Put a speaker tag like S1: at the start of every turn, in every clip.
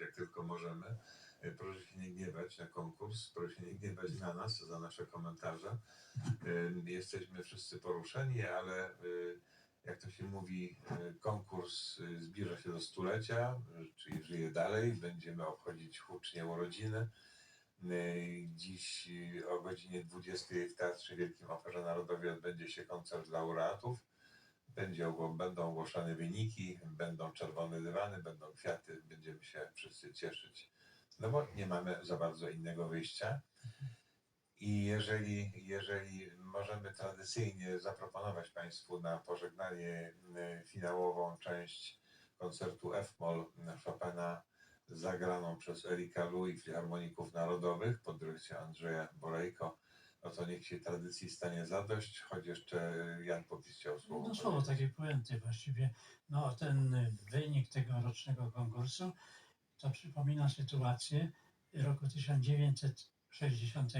S1: jak tylko możemy. E, Proszę się nie gniewać na konkurs, proszę się nie gniewać na nas za nasze komentarze. E, Jesteśmy wszyscy poruszeni, ale e, jak to się mówi, konkurs zbliża się do stulecia, czyli żyje dalej. Będziemy obchodzić hucznie urodziny. Dziś o godzinie 20 w Teatrze Wielkim Operze Narodowej odbędzie się koncert laureatów. Będzie, będą ogłoszone wyniki, będą czerwone dywany, będą kwiaty, się wszyscy cieszyć. No bo nie mamy za bardzo innego wyjścia. I jeżeli, jeżeli możemy tradycyjnie zaproponować Państwu na pożegnanie e, finałową część koncertu F-Moll Chopina zagraną przez Erika Lu i Filharmoników Narodowych pod dyrekcją Andrzeja Borejko, no to niech się tradycji stanie zadość, choć jeszcze Jan Popis chciał słowo
S2: No słowo takiej puenty właściwie. No ten wynik tegorocznego konkursu to przypomina sytuację roku 1960,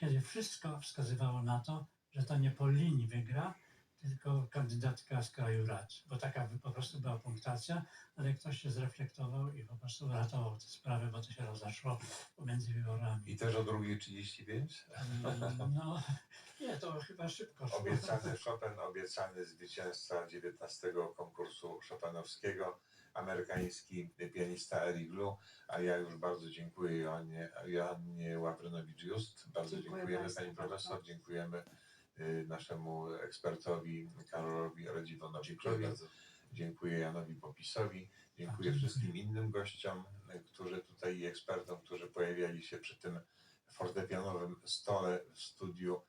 S2: kiedy wszystko wskazywało na to, że to nie Polini wygra, tylko kandydatka z kraju rad, bo taka by po prostu była punktacja, ale ktoś się zreflektował i po prostu ratował tę sprawę, bo to się rozeszło pomiędzy wyborami.
S1: I też o drugiej 35?
S2: No, nie, to chyba szybko szło.
S1: Obiecany Chopin, obiecany zwycięzca 19 konkursu Chopinowskiego, amerykański pianista Eric Lu, a ja już bardzo dziękuję Joannie, Joannie Ławrynowicz-Just. Bardzo
S3: Dziękuję
S1: dziękujemy
S3: państwu
S1: Pani
S3: bardzo.
S1: Profesor, dziękujemy y, naszemu ekspertowi Karolowi Radziwonowiczowi.
S4: bardzo.
S1: Dziękuję Janowi Popisowi, dziękuję wszystkim innym gościom, y, którzy tutaj i ekspertom, którzy pojawiali się przy tym fortepianowym stole w studiu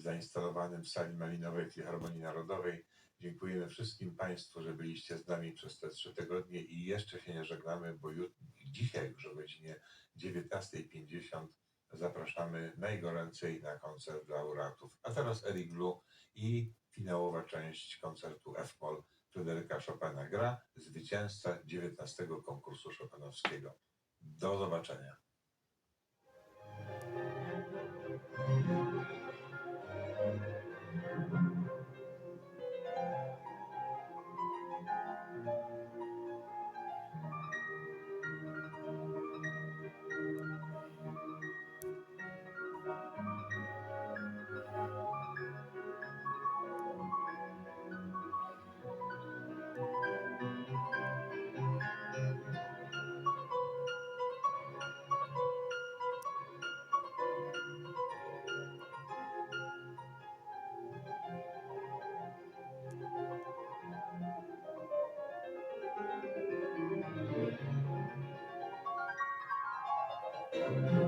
S1: zainstalowanym w sali malinowej Filharmonii Narodowej. Dziękujemy wszystkim Państwu, że byliście z nami przez te trzy tygodnie i jeszcze się nie żegnamy, bo jut- dzisiaj już o godzinie 19.50 zapraszamy najgoręcej na koncert laureatów. A teraz Eric Lu i finałowa część koncertu F-Moll Fryderyka Chopina gra, zwycięzca 19 konkursu Chopinowskiego. Do zobaczenia.
S3: Thank you.